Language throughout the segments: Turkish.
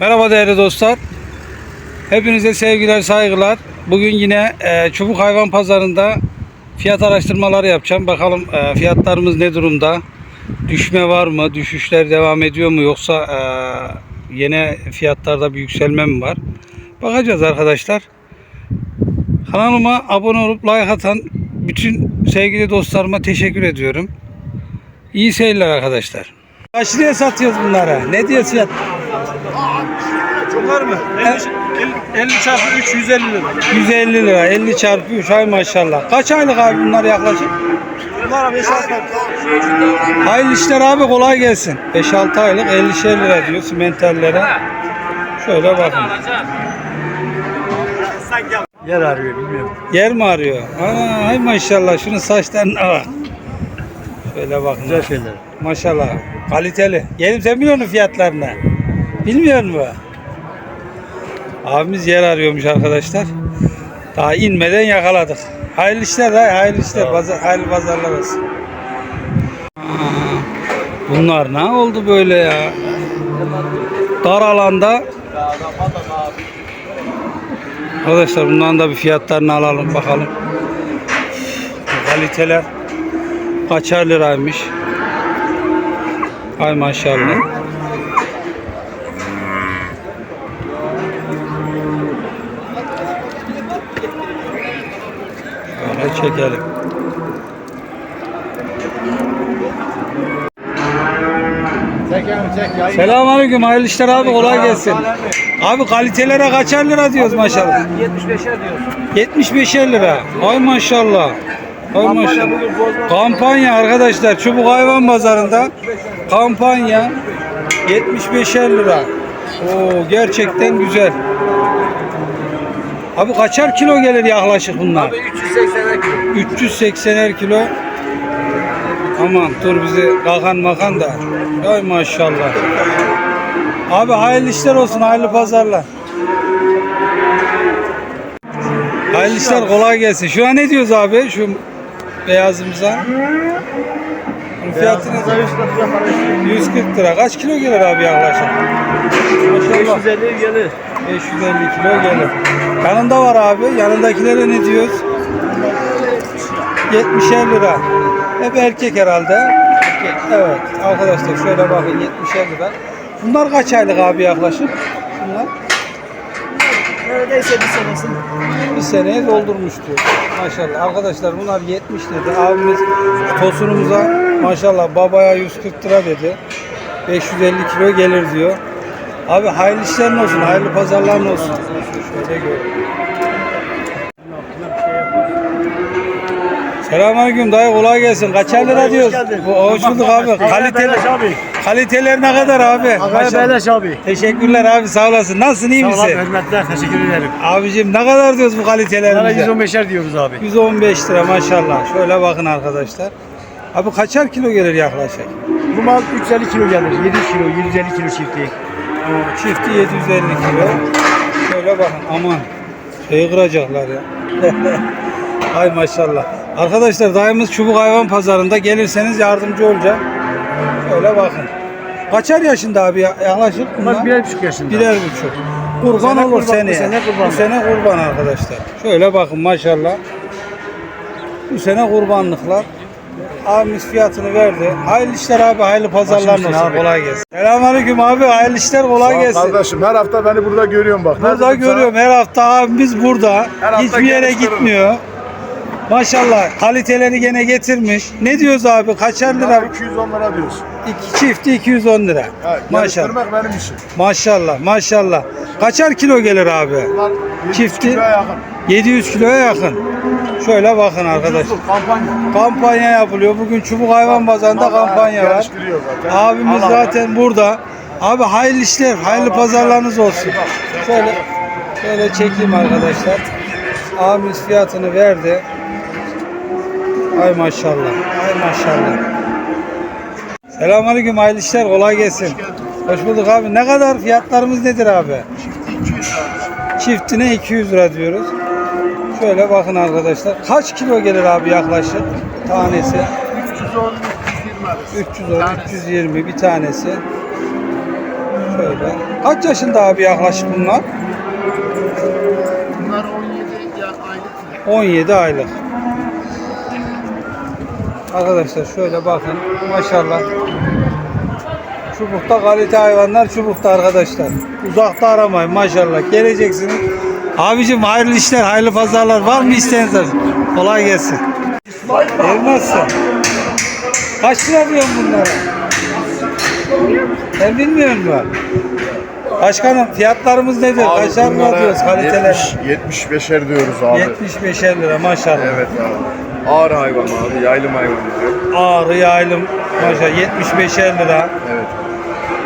Merhaba değerli dostlar. Hepinize sevgiler, saygılar. Bugün yine e, Çubuk Hayvan Pazarı'nda fiyat araştırmaları yapacağım. Bakalım e, fiyatlarımız ne durumda? Düşme var mı? Düşüşler devam ediyor mu? Yoksa e, yine fiyatlarda bir yükselme mi var? Bakacağız arkadaşlar. Kanalıma abone olup like atan bütün sevgili dostlarıma teşekkür ediyorum. İyi seyirler arkadaşlar. Kaç liraya satıyoruz bunlara? Ne diyor fiyat? Bunlar mı? 50, 50 çarpı 3 150 lira. 150 lira 50 çarpı 3 ay maşallah. Kaç aylık abi bunlar yaklaşık? Bunlar 5 6 Hayırlı işler abi kolay gelsin. 5-6 aylık 50 lira diyor simentallere. Şöyle bakın. Yer arıyor bilmiyorum. Yer mi arıyor? Aa, ay maşallah şunun saçlarına bak. Şöyle bakın. Güzel şeyler. Maşallah. Kaliteli. Yerim sen biliyor musun fiyatlarını? Bilmiyor musun? Abimiz yer arıyormuş arkadaşlar. Daha inmeden yakaladık. Hayırlı işler ha, hayırlı işler. Pazar, hayırlı pazarlar olsun. Aa, Bunlar ne oldu böyle ya? Dar alanda Arkadaşlar bundan da bir fiyatlarını alalım bakalım. Kaliteler kaçar liraymış? Ay maşallah. Çekelim. Selamünaleyküm hayırlı işler abi kolay gelsin. Abi kalitelere kaçar lira diyoruz maşallah. 75'er diyorsun. 75'er lira. Ay maşallah. Ay maşallah. Kampanya arkadaşlar Çubuk Hayvan Pazarı'nda kampanya 75'er lira. Oo gerçekten güzel. Abi kaçar kilo gelir yaklaşık bunlar? 380'er kilo. 380'er kilo. Aman dur bizi kalkan makan da. Ay maşallah. Abi hayırlı işler olsun, hayırlı pazarlar. Hayırlı işler kolay gelsin. Şu an ne diyoruz abi şu beyazımıza? Fiyatı ne? 140 lira. Kaç kilo gelir abi yaklaşık? Maşallah. 550 gelir. 550 kilo gelir. Yanında var abi. Yanındakilere ne diyoruz? 70 lira. Hep erkek herhalde. Erkek. Evet. Arkadaşlar şöyle bakın 70 lira. Bunlar kaç aylık abi yaklaşık? Bunlar Neredeyse bir senesin. bir seneye doldurmuş diyor. Maşallah. Arkadaşlar bunlar 70 dedi. Abimiz tosunumuza maşallah babaya 140 lira dedi. 550 kilo gelir diyor. Abi hayırlı işlerin olsun, hayırlı pazarların olsun. Şöyle gör. Selamünaleyküm dayı kolay gelsin. Kaçar lira diyoruz? Bu hoş bulduk abi. Kaliteler, abi. kaliteler ne kadar abi? Beleş abi. Teşekkürler abi sağ olasın. Nasılsın iyi Sağ ol abi, misin? hürmetler. Teşekkür ederim. Abicim ne kadar diyoruz bu Bunlara kalitelerimize? 115'er diyoruz abi. 115 lira maşallah. Şöyle bakın arkadaşlar. Abi kaçar kilo gelir yaklaşık? Bu mal 350 kilo gelir. 700 kilo, 750 kilo çifti. Çifti 750 kilo. Şöyle bakın aman. Şeyi kıracaklar ya. Ay maşallah. Arkadaşlar dayımız Çubuk Hayvan Pazarı'nda gelirseniz yardımcı olacak. Şöyle bakın. Kaçar yaşında abi ya- yaklaşık? Bunlar birer buçuk yaşında. Birer buçuk. Kurban sene olur kurban, seneye. bu sene kurban. Bu sene kurban arkadaşlar. Şöyle bakın maşallah. Bu sene kurbanlıklar. Abimiz fiyatını verdi. Hayırlı işler abi, hayırlı pazarlar olsun. abi. Kolay gelsin. Selamünaleyküm abi, hayırlı işler kolay Sağ gelsin. Kardeşim her hafta beni burada görüyorum bak. Burada sana? görüyorum her hafta abimiz burada. Her Hiçbir yere gitmiyor. Maşallah kaliteleri gene getirmiş. Ne diyoruz abi? Kaçar lira? Ya 210 lira diyorsun. İki çifti 210 lira. Ha, Maşallah. benim işim. Maşallah, maşallah. Kaçar kilo gelir abi? Bunlar 700 Çifti. kiloya yakın. 700 kiloya yakın. Şöyle bakın. Ucuzluk, kampanya. Kampanya yapılıyor. Bugün Çubuk Hayvan Pazarı'nda kampanya var. zaten. Abimiz Allah zaten burada. Abi hayırlı işler, hayırlı Allah pazarlarınız olsun. Allah. Şöyle şöyle çekeyim arkadaşlar. Abimiz fiyatını verdi. Ay maşallah. Ay maşallah. Selamünaleyküm hayırlı işler kolay gelsin. Hoş bulduk abi. Ne kadar fiyatlarımız nedir abi? Çiftine 200 lira diyoruz. Şöyle bakın arkadaşlar. Kaç kilo gelir abi yaklaşık tanesi? 310 320 arası. 310 320 bir tanesi. Şöyle. Kaç yaşında abi yaklaşık bunlar? Bunlar 17 ya aylık. 17 aylık. Arkadaşlar şöyle bakın. Maşallah. Çubukta kalite hayvanlar çubukta arkadaşlar. Uzakta aramayın maşallah. Geleceksiniz. Abicim hayırlı işler, hayırlı pazarlar. Var mı isteğiniz? Kolay gelsin. Elmasın. Kaç lira diyorsun bunlara? Ben bilmiyorum mu? Başkanım fiyatlarımız nedir? Kaçar mı diyoruz kaliteler? 75'er diyoruz abi. 75 lira maşallah. Evet abi. Ağır hayvan abi. Yaylım hayvan diyor. Ağrı yaylım maşallah 75 lira. Evet.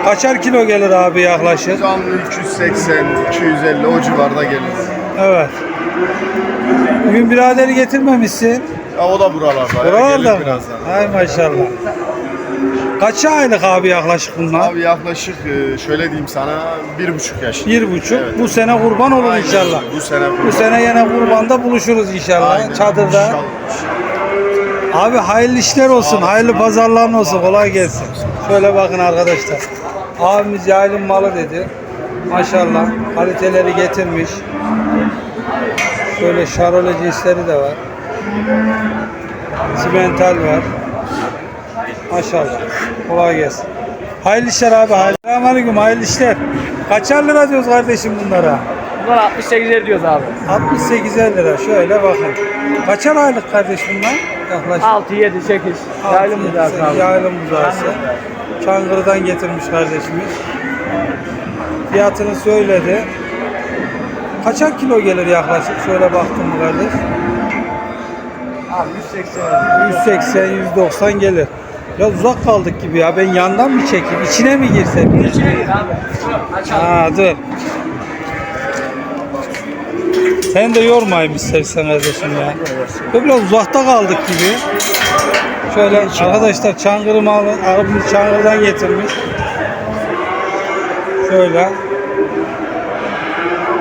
Kaçar kilo gelir abi yaklaşık? Canlı 280, 250 o civarda gelir. Evet. Bugün biraderi getirmemişsin. Ya o da buralarda. Buralarda mı? Ay maşallah. Kaç aylık abi yaklaşık bunlar? Abi yaklaşık e, şöyle diyeyim sana bir buçuk yaş. Bir buçuk. Evet. Bu sene kurban olur Aynen inşallah. Bu sene Bu sene yine kurbanda buluşuruz inşallah. Aynen. Çadırda. İnşallah. Abi hayırlı işler olsun, hayırlı pazarların olsun, kolay gelsin. Şöyle bakın arkadaşlar. Abimiz yaylım malı dedi. Maşallah kaliteleri getirmiş. Şöyle şarole cinsleri de var. Simental var. Maşallah. Kolay gelsin. Hayırlı işler abi. Hayırlı. Selamünaleyküm. Hayırlı işler. Kaçar lira diyoruz kardeşim bunlara? Bunlar 68 lira diyoruz abi. 68 lira. Şöyle bakın. Kaçar aylık kardeş bunlar? Yaklaşık. 6, 7, 8. Yaylım dersin abi? Yaylım buzağısı. Çankırı'dan getirmiş kardeşimiz. Fiyatını söyledi. Kaçar kilo gelir yaklaşık? Şöyle baktım mı kardeş? Abi 180 180, 190 gelir. Biraz uzak kaldık gibi ya. Ben yandan mı çekeyim? İçine mi girsem? İçine gir abi. Aç abi. Ha dur. Sen de yormayayım istersen kardeşim ya. Böyle biraz uzakta kaldık gibi. Şöyle arkadaşlar Çankırı malı, abimiz Çankırı'dan getirmiş. Şöyle.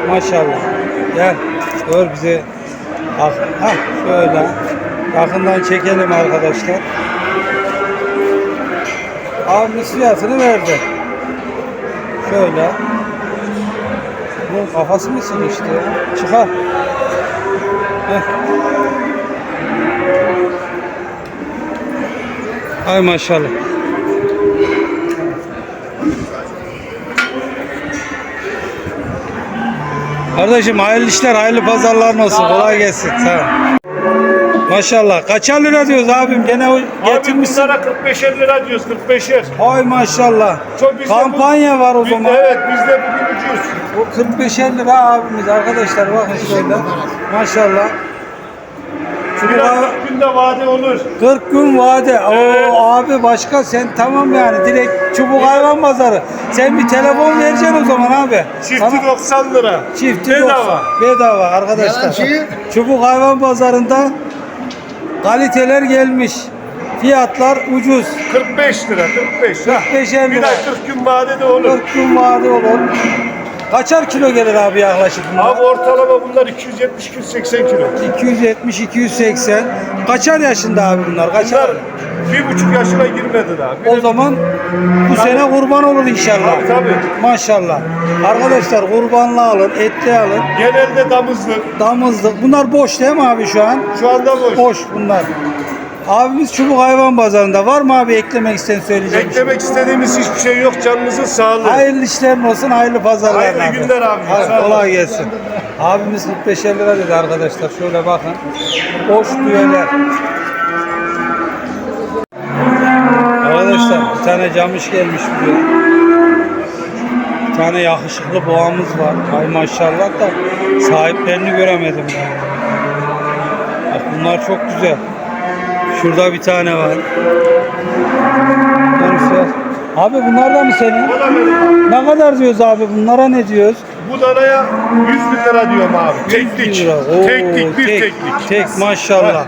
Maşallah. Gel. Gör bize. Bak. Ha şöyle. Yakından çekelim arkadaşlar. Abimiz fiyatını verdi. Şöyle. Bu kafası mı sıkıştı ya? Çıkar. Heh. Ay maşallah. Kardeşim hayırlı işler, hayırlı pazarların olsun. Kolay gelsin. Ol. Maşallah. Kaçar lira diyoruz abim? Gene o Abi getirmişsin. bunlara 45'er lira diyoruz 45'er. Ay maşallah. Çok bizde Kampanya var o Biz- zaman. Evet bizde bugün ucuz. O 45'er lira abimiz arkadaşlar bakın şöyle. Maşallah. Biraz abi, 40 günde vade olur. 40 gün vade. Oo Evet. abi başka sen tamam yani direkt çubuk hayvan pazarı. Sen bir telefon vereceksin o zaman abi. Çifti Sana- 90 lira. çifti Bedava. 90. Bedava arkadaşlar. Çubuk hayvan pazarında kaliteler gelmiş. Fiyatlar ucuz. 45 lira 45 lira. 45'er Bir lira. ay 40 gün vade de olur. 40 gün vade olur. Kaçar kilo gelir abi yaklaşık bunlar? Abi ortalama bunlar 270-280 kilo. 270 280. Kaçar yaşında abi bunlar? Kaçar? Bunlar bir buçuk yaşına girmedi daha. Bir O zaman bu sene kurban olur inşallah. Tabii, tabii. Maşallah. Arkadaşlar kurbanlı alın, etli alın, Genelde damızlık. damızlık. Bunlar boş değil mi abi şu an? Şu anda boş. Boş bunlar. Abimiz Çubuk Hayvan Pazarı'nda. Var mı abi eklemek isteyen söyleyeceğim? şey? Eklemek istediğimiz hiçbir şey yok. Canınızın sağlığı. Hayırlı işlerin olsun, hayırlı pazarlar. Hayırlı abi. günler abi. Sağ olun. kolay gelsin. Abimiz 45 lira dedi arkadaşlar. Şöyle bakın. Boş düğeler. Arkadaşlar bir tane camış gelmiş buraya. Bir tane yakışıklı boğamız var. Ay maşallah da sahiplerini göremedim. Bak bunlar çok güzel. Şurada bir tane var. Abi bunlar da mı senin? Ne kadar diyoruz abi bunlara ne diyoruz? Bu danaya 100 bin lira diyorum abi. Teklik. lira. Oo, Teklik bir tek, teklik. Tek maşallah.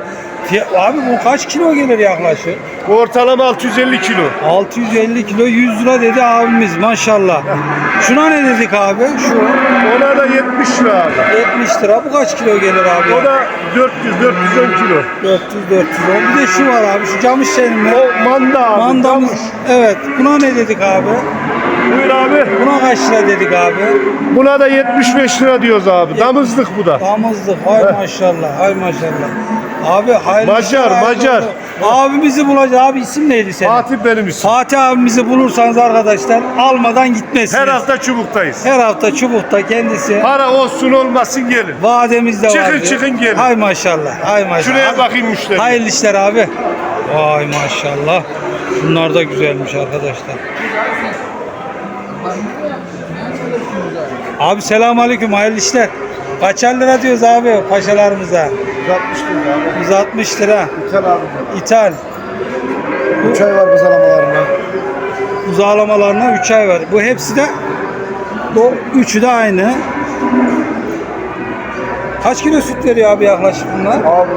Abi bu kaç kilo gelir yaklaşık? Bu ortalama 650 kilo. 650 kilo 100 lira dedi abimiz maşallah. Şuna ne dedik abi? Şu Ona da 70 lira abi. 70 lira. Bu kaç kilo gelir abi? O da 400 410 kilo. 400 410. Bir de şu var abi. Şu camış senin mi? O manda abi. Mandamız. camış. Evet. Buna ne dedik abi? Buyur abi. Buna kaç lira dedik abi? Buna da 75 lira diyoruz abi. Damızlık bu da. Damızlık. Hay maşallah. Hay maşallah. Abi hayırlı Macar, işler, hayırlı Macar. olsun. Abimizi bulacak. Abi isim neydi senin? Fatih benim isim. Fatih abimizi bulursanız arkadaşlar almadan gitmezsiniz. Her hafta çubuktayız. Her hafta çubukta kendisi Para olsun olmasın gelin. vademiz de var. Çıkın, diyor. çıkın, gelin. Hay maşallah. Hay maşallah. Şuraya bakayım müşteri. Hayırlı işler abi. Vay maşallah. Bunlar da güzelmiş arkadaşlar. Abi selamun aleyküm hayırlı işler. Kaçar lira diyoruz abi paşalarımıza? 160 lira. Güzel abi. İthal. 3 ay var buzalamalarına. Uzağlamalarına 3 ay var. Bu hepsi de bu üçü de aynı. Kaç kilo süt veriyor abi yaklaşık bunlar? Abi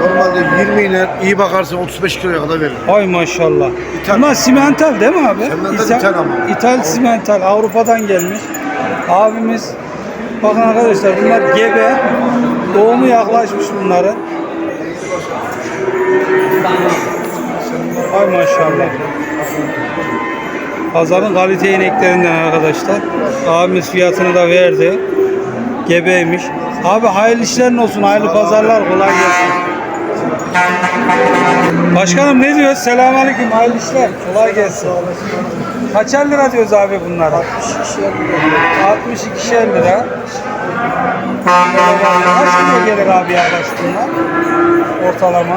normalde 20 iner iyi bakarsın 35 kiloya kadar verir. Ay maşallah. İthal. Bunlar simental değil mi abi? Simental, ithal ama. İthal simental Avrupa'dan gelmiş. Abimiz bakın arkadaşlar bunlar gebe. Doğumu yaklaşmış bunların. Ay maşallah. Pazarın kalite ineklerinden arkadaşlar. Abimiz fiyatını da verdi. Gebeymiş. Abi hayırlı işlerin olsun. Hayırlı pazarlar. Kolay gelsin. Başkanım ne diyoruz? Selamünaleyküm. Hayırlı işler. Kolay gelsin. Kaçer lira diyoruz abi bunlar? 62 lira. Kaç kilo gelir abi yaklaşık bunlar? Ortalama.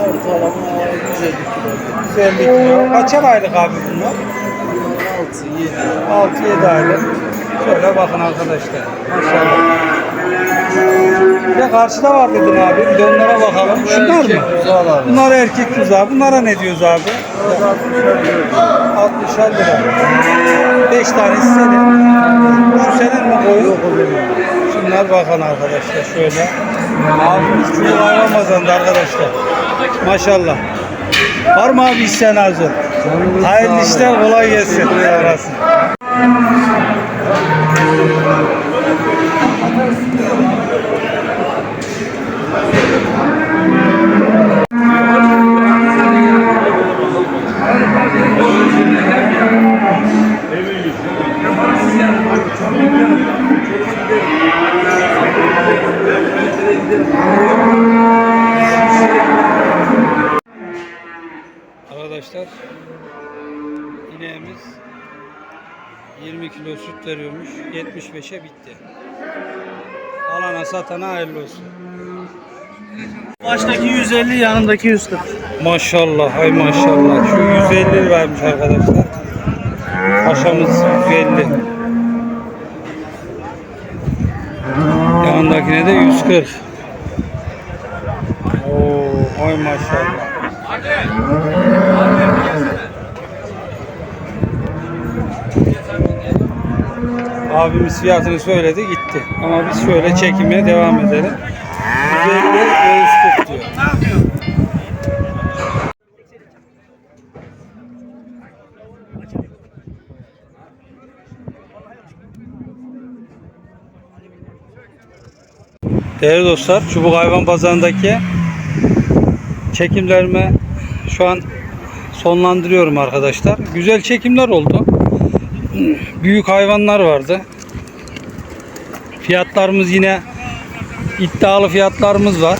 Ortalama 150 kilo. 150 kilo. Kaçar aylık abi bunlar? 6-7 aylık. Şöyle bakın arkadaşlar. Maşallah. Bir de karşıda var dedin abi. Bir de onlara bakalım. Şunlar mı? Bunlar erkek kuzağı. Bunlara ne diyoruz abi? 60 lira. 5 tanesi senin. Şu senin mi koyun? Şunlar bakın arkadaşlar şöyle. Abimiz hayvan pazarında arkadaşlar. Maşallah. Var mı abi isteyen arzu? Hayırlı işler kolay gelsin. Arasın. Arkadaşlar ineğimiz 20 kilo süt veriyormuş. 75'e bitti. Alana satana hayırlı olsun. Baştaki 150, yanındaki 140. Maşallah hay maşallah. Şu 150 liraymış arkadaşlar. Paşamız 150. Yanındakine de 140. Oo, hay maşallah. Abimiz fiyatını söyledi gitti. Ama biz şöyle çekime devam edelim. 150 ve 140 diyor. Değerli dostlar, Çubuk Hayvan Pazarı'ndaki çekimlerimi şu an sonlandırıyorum arkadaşlar. Güzel çekimler oldu. Büyük hayvanlar vardı. Fiyatlarımız yine iddialı fiyatlarımız var.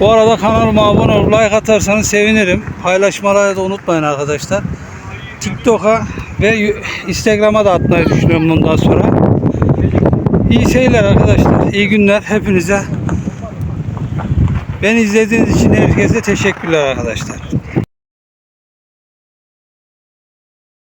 Bu arada kanalıma abone olup like atarsanız sevinirim. Paylaşmaları da unutmayın arkadaşlar. TikTok'a ve Instagram'a da atmayı düşünüyorum bundan sonra. İyi seyirler arkadaşlar. İyi günler hepinize. Beni izlediğiniz için herkese teşekkürler arkadaşlar.